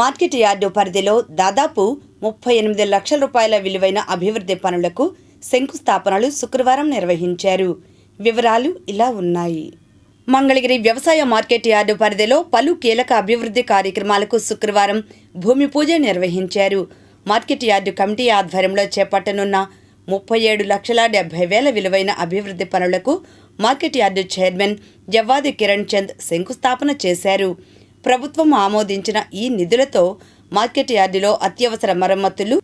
Market yard పరిధిలో దాదాపు ముప్పై ఎనిమిది లక్షల రూపాయల విలువైన అభివృద్ధి పనులకు శంకుస్థాపనలు శుక్రవారం నిర్వహించారు. వివరాలు ఇలా ఉన్నాయి. మంగళగిరి వ్యవసాయ మార్కెట్ యార్డు పరిధిలో పలు కీలక అభివృద్ధి కార్యక్రమాలకు శుక్రవారం భూమి పూజ నిర్వహించారు. మార్కెట్ యార్డు కమిటీ ఆధ్వర్యంలో చేపట్టనున్న ముప్పై ఏడు లక్షల డెబ్బై వేల విలువైన అభివృద్ధి పనులకు market yard chairman Javvadi Kiran Chand శంకుస్థాపన చేశారు. ప్రభుత్వం ఆమోదించిన ఈ నిధులతో మార్కెట్ యార్డులో అత్యవసర మరమ్మతులు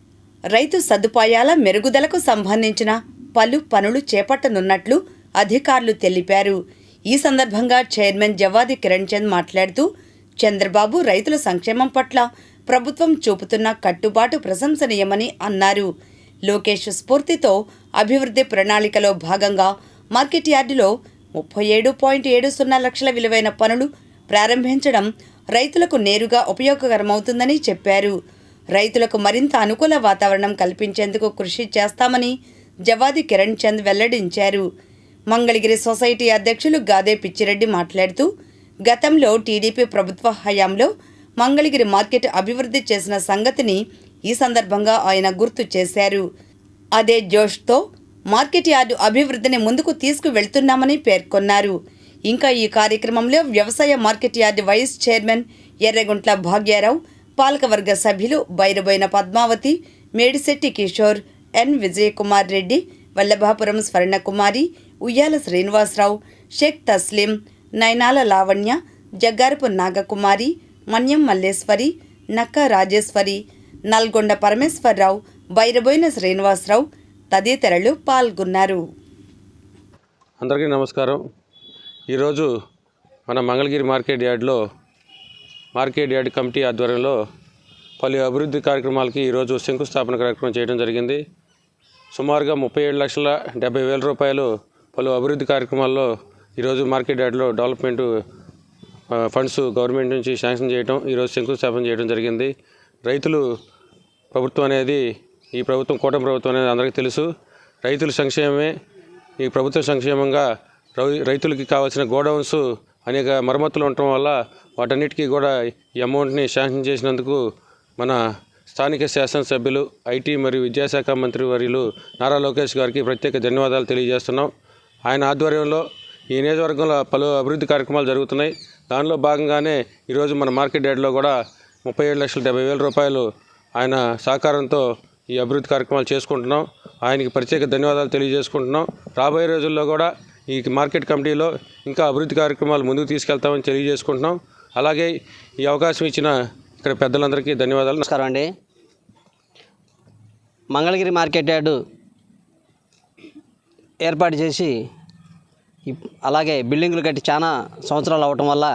రైతు సదుపాయాల మెరుగుదలకు సంబంధించిన పలు పనులు చేపట్టనున్నట్లు అధికారులు తెలిపారు. ఈ సందర్భంగా చైర్మన్ జవాది కిరణ్ చంద్ మాట్లాడుతూ చంద్రబాబు రైతుల సంక్షేమం పట్ల ప్రభుత్వం చూపుతున్న కట్టుబాటు ప్రశంసనీయమని అన్నారు. లోకేష్ స్ఫూర్తితో అభివృద్ధి ప్రణాళికలో భాగంగా మార్కెట్ యార్డులో ముప్పై ఏడు పాయింట్ ఏడు సున్నా లక్షల విలువైన పనులు ప్రారంభించడం రైతులకు నేరుగా ఉపయోగకరమవుతుందని చెప్పారు. రైతులకు మరింత అనుకూల వాతావరణం కల్పించేందుకు కృషి చేస్తామని జవాది కిరణ్ చంద్ వెల్లడించారు. మంగళగిరి సొసైటీ అధ్యక్షులు గాదే పిచ్చిరెడ్డి మాట్లాడుతూ గతంలో టీడీపీ ప్రభుత్వ హయాంలో మంగళగిరి మార్కెట్ అభివృద్ధి చేసిన సంగతిని ఈ సందర్భంగా ఆయన గుర్తు చేశారు. అదే జోష్తో మార్కెట్ యార్డు అభివృద్ధిని ముందుకు తీసుకువెళ్తున్నామని పేర్కొన్నారు. ఇంకా ఈ కార్యక్రమంలో వ్యవసాయ market yard vice chairman Erraguntla Bhagyarao పాలకవర్గ సభ్యులు బైరబోయిన పద్మావతి మేడిశెట్టి కిషోర్ ఎన్ విజయకుమార్ రెడ్డి వల్లభాపురం స్వర్ణకుమారి ఉయ్యాల శ్రీనివాసరావు షేక్ తస్లీం నయనాల లావణ్య జగ్గారపు నాగకుమారి మన్యం మల్లేశ్వరి నక్క రాజేశ్వరి నల్గొండ పరమేశ్వరరావు బైరబోయిన శ్రీనివాసరావు తదితరులు పాల్గొన్నారు. అందరికీ నమస్కారం. ఈరోజు మన మంగళగిరి మార్కెట్ యార్డ్లో మార్కెట్ యార్డ్ కమిటీ ఆధ్వర్యంలో పలు అభివృద్ధి కార్యక్రమాలకి ఈరోజు శంకుస్థాపన కార్యక్రమం చేయడం జరిగింది. సుమారుగా ముప్పై ఏడు లక్షల డెబ్బై వేల రూపాయలు పలు అభివృద్ధి కార్యక్రమాల్లో ఈరోజు మార్కెట్ యార్డ్లో డెవలప్మెంట్ ఫండ్స్ గవర్నమెంట్ నుంచి శాంక్షన్ చేయడం ఈరోజు శంకుస్థాపన చేయడం జరిగింది. రైతులు ప్రభుత్వం అనేది ఈ ప్రభుత్వం కూటమి ప్రభుత్వం అనేది అందరికీ తెలుసు. రైతుల సంక్షేమమే ఈ ప్రభుత్వ సంక్షేమంగా రైతులకి కావాల్సిన గోడౌన్స్ అనేక మరమ్మతులు ఉండటం వల్ల వాటన్నిటికీ కూడా ఈ అమౌంట్ని శాంక్షన్ చేసినందుకు మన స్థానిక శాసనసభ్యులు ఐటీ మరియు విద్యాశాఖ మంత్రి వర్యులు నారా లోకేష్ గారికి ప్రత్యేక ధన్యవాదాలు తెలియజేస్తున్నాం. ఆయన ఆధ్వర్యంలో ఈ నియోజకవర్గంలో పలు అభివృద్ధి కార్యక్రమాలు జరుగుతున్నాయి. దానిలో భాగంగానే ఈరోజు మన మార్కెట్ యార్డ్లో కూడా ముప్పై ఏడు లక్షల డెబ్బై వేల రూపాయలు ఆయన సహకారంతో ఈ అభివృద్ధి కార్యక్రమాలు చేసుకుంటున్నాం. ఆయనకి ప్రత్యేక ధన్యవాదాలు తెలియజేసుకుంటున్నాం. రాబోయే రోజుల్లో కూడా ఈ మార్కెట్ కమిటీలో ఇంకా అభివృద్ధి కార్యక్రమాలు ముందుకు తీసుకెళ్తామని తెలియజేసుకుంటున్నాం. అలాగే ఈ అవకాశం ఇచ్చిన ఇక్కడ పెద్దలందరికీ ధన్యవాదాలు. నమస్కారం అండి. మంగళగిరి మార్కెట్ యార్డు ఏర్పాటు చేసి అలాగే బిల్డింగులు కట్టి చాలా సంవత్సరాలు అవటం వల్ల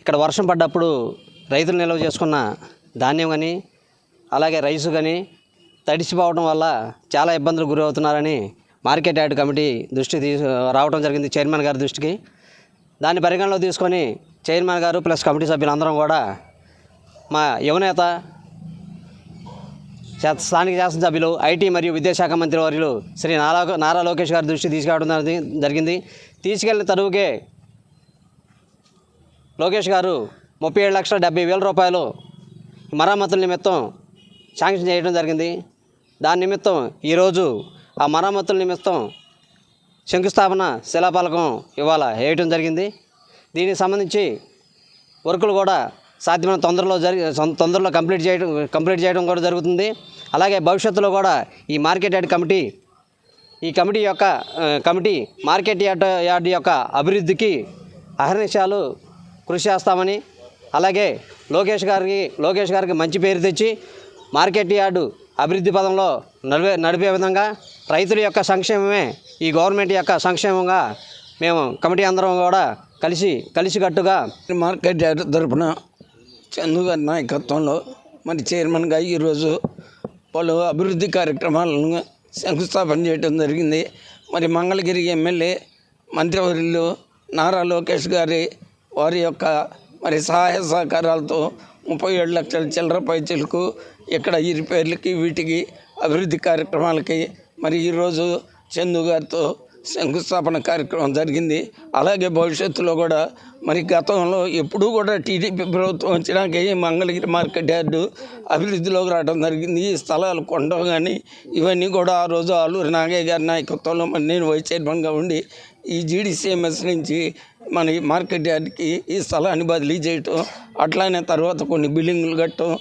ఇక్కడ వర్షం పడ్డప్పుడు రైతులు నిల్వ చేసుకున్న ధాన్యం కానీ అలాగే రైసు కానీ తడిసిపోవడం వల్ల చాలా ఇబ్బందులు గురవుతున్నారని మార్కెట్ యార్డ్ కమిటీ దృష్టి తీసు రావడం జరిగింది చైర్మన్ గారి దృష్టికి. దాన్ని పరిగణలో తీసుకొని చైర్మన్ గారు ప్లస్ కమిటీ సభ్యులందరం కూడా మా యువనేత స్థానిక శాసనసభ్యులు ఐటీ మరియు విద్యాశాఖ మంత్రి వర్యులు శ్రీ నారా నారా లోకేష్ గారి దృష్టి తీసుకురావడం జరిగింది. తీసుకెళ్ళిన తరువుకే లోకేష్ గారు ముప్పై ఏడు లక్షల డెబ్బై వేల రూపాయలు మరమ్మతుల నిమిత్తం శాంక్షన్ చేయడం జరిగింది. దాని నిమిత్తం ఈరోజు ఆ మరమ్మతుల నిమిత్తం శంకుస్థాపన శిలాఫలకం ఇవాళ వేయటం జరిగింది. దీనికి సంబంధించి వర్కులు కూడా సాధ్యమైన తొందరలో జరిగి తొందరలో కంప్లీట్ చేయడం కంప్లీట్ చేయడం కూడా జరుగుతుంది. అలాగే భవిష్యత్తులో కూడా ఈ మార్కెట్ యార్డ్ కమిటీ ఈ కమిటీ యొక్క కమిటీ మార్కెట్ యార్డ్ యార్డ్ యొక్క అభివృద్ధికి అహర్నిశాలు కృషి చేస్తామని అలాగే లోకేష్ గారికి లోకేష్ గారికి మంచి పేరు తెచ్చి మార్కెట్ యార్డు అభివృద్ధి పదంలో నడిపే నడిపే విధంగా రైతుల యొక్క సంక్షేమమే ఈ గవర్నమెంట్ యొక్క సంక్షేమంగా మేము కమిటీ అందరం కూడా కలిసి కలిసికట్టుగా మార్కెట్ యార్డ్ తరపున చందు గారి నాయకత్వంలో మరి చైర్మన్గా ఈరోజు పలు అభివృద్ధి కార్యక్రమాలను శంకుస్థాపన చేయడం జరిగింది. మరి మంగళగిరి ఎమ్మెల్యే మంత్రివర్యులు నారా లోకేష్ గారి వారి యొక్క మరి సహాయ సహకారాలతో ముప్పై ఏడు లక్షల చిల్లర పైచలకు ఇక్కడ ఈ రిపేర్లకి వీటికి అభివృద్ధి కార్యక్రమాలకి. మరి ఈరోజు చందు గారితో శంకుస్థాపన కార్యక్రమం జరిగింది. అలాగే భవిష్యత్తులో కూడా మరి గతంలో ఎప్పుడూ కూడా టీడీపీ ప్రభుత్వం వచ్చినాక ఈ మంగళగిరి మార్కెట్ యార్డు అభివృద్ధిలోకి రావడం జరిగింది. ఈ స్థలాలు కొండవు కానీ ఇవన్నీ కూడా ఆ రోజు ఆలూరి నాగయ్య గారి నాయకత్వంలో మరి నేను వైస్ చైర్మన్గా ఉండి ఈ జీడీసీఎంఎస్ నుంచి మన ఈ మార్కెట్ యార్డ్కి ఈ స్థలాన్ని బదిలీ చేయటం అట్లానే తర్వాత కొన్ని బిల్డింగులు కట్టడం